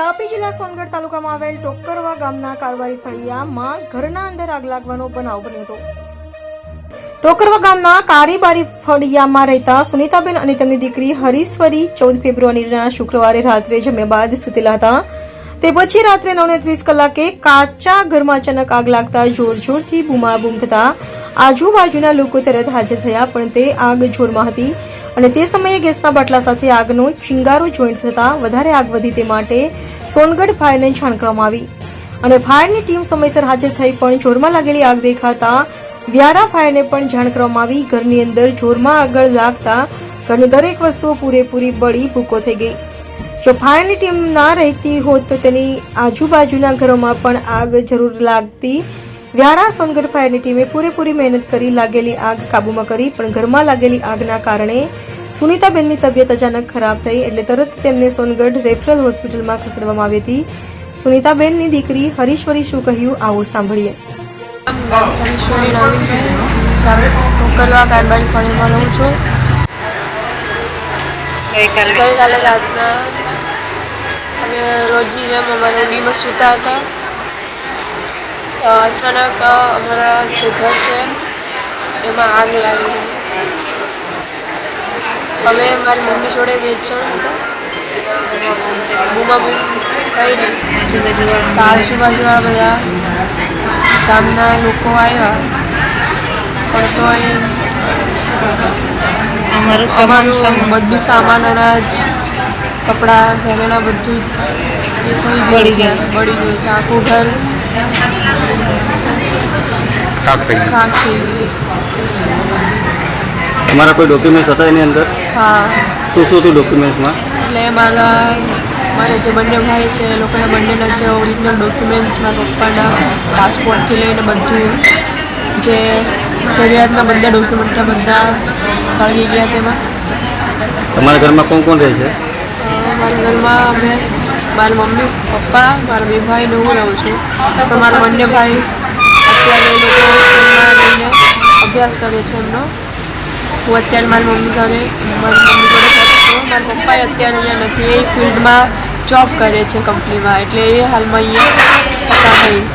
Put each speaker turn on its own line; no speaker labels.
તાપી જિલ્લા સોનગઢ તાલુકામાં આવેલ ટોકરવા ગામના કારવારી ફળિયામાં ઘરના અંદર આગ લાગવાનો બનાવ બન્યો હતો. ટોકરવા ગામના કારીબારી ફળિયામાં રહેતા સુનીતાબેન અને તેમની દીકરી હરીશ્વરી ચૌદ ફેબ્રુઆરીના શુક્રવારે રાત્રે જમ્યા બાદ સુતેલા હતા. તે પછી રાત્રે નવને ત્રીસ કલાકે કાચા ઘરમાં અચાનક આગ લાગતા જોર જોરથી બૂમાબૂમ થતા આજુબાજુના લોકો તરત હાજર થયા, પણ તે આગ જોરમાં હતી. અને તે સમયે ગેસના બાટલા સાથે આગનો ચિંગારો જોઈન્ટ થતા વધારે આગ વધી તે માટે સોનગઢ ફાયરને જાણ કરવામાં આવી. અને ફાયરની ટીમ સમયસર હાજર થઈ પણ જોરમાં લાગેલી આગ દેખાતા વ્યારા ફાયરને પણ જાણ કરવામાં આવી. ઘરની અંદર જોરમાં આગળ લાગતા ઘરની દરેક વસ્તુઓ પૂરેપૂરી બળી ભૂકો થઈ ગઈ. જો ફાયરની ટીમ ના રહેતી હોત તો તેની આજુબાજુના ઘરોમાં પણ આગ જરૂર લાગતી વ્યારા સોનગઢ ફાયરની ટીમે પૂરેપૂરી મહેનત કરી, લાગેલી આગ કાબૂમાં કરી, પણ ઘરમાં લાગેલી આગના કારણે સુનીતાબેનની તબિયત અચાનક ખરાબ થઈ એટલે તરત તેમને સોનગઢ રેફરલ હોસ્પિટલમાં ખસેડવામાં આવી હતી. સુનીતાબેનની દીકરી હરીશ્વરી શું કહ્યું, આવો સાંભળીએ.
નવીનભાઈ ગામ ફળીમાં રહું છું.
ગઈકાલે
રાતના અમે રોજની જેમ અમારા રૂડીમાં સૂતા હતા. અચાનક અમારા જે ઘર છે એમાં આગ લાગી અમે મારી મમ્મી જોડે જણ હતા. બૂમા બૂમ કરી તો આજુબાજુવાળા બધા ગામના લોકો આવ્યા. પણ તો એ
અમારું
બધું સામાન અનાજ કપડાં ઘરેણાં બધું જ એ થઈ ગયું છે બળી ગયું છે. આખું ઘર
ખાક થઈ ગઈ
ખાક થઈ ગયું
તમારા કોઈ ડોક્યુમેન્ટ્સ હતા એની અંદર?
હા.
શું શું હતું ડોક્યુમેન્ટ્સમાં
એટલે મારા મારા જે બંને ભાઈ છે એ લોકોના બંનેના જે ઓરિજિનલ ડોક્યુમેન્ટ્સ મારા પપ્પાના પાસપોર્ટથી લઈને બધું જે જરૂરિયાતના બધા ડોક્યુમેન્ટના બધા સળગી ગયા તેમાં.
તમારા ઘરમાં કોણ કોણ રહે છે?
મારા ઘરમાં અમે મારા મમ્મી, પપ્પા, મારા બે ભાઈ ને હું રહું છું. પણ મારા બંને ભાઈ અત્યારે એ લોકો રહીને અભ્યાસ કરે છે એમનો. હું અત્યારે મારી મમ્મી ઘરે, મારી મમ્મી ઘરે મારા પપ્પા અત્યારે અહીંયા નથી, એ ફિલ્ડમાં જોબ કરે છે કંપનીમાં એટલે એ હાલમાં અહીંયા હતા નહીં.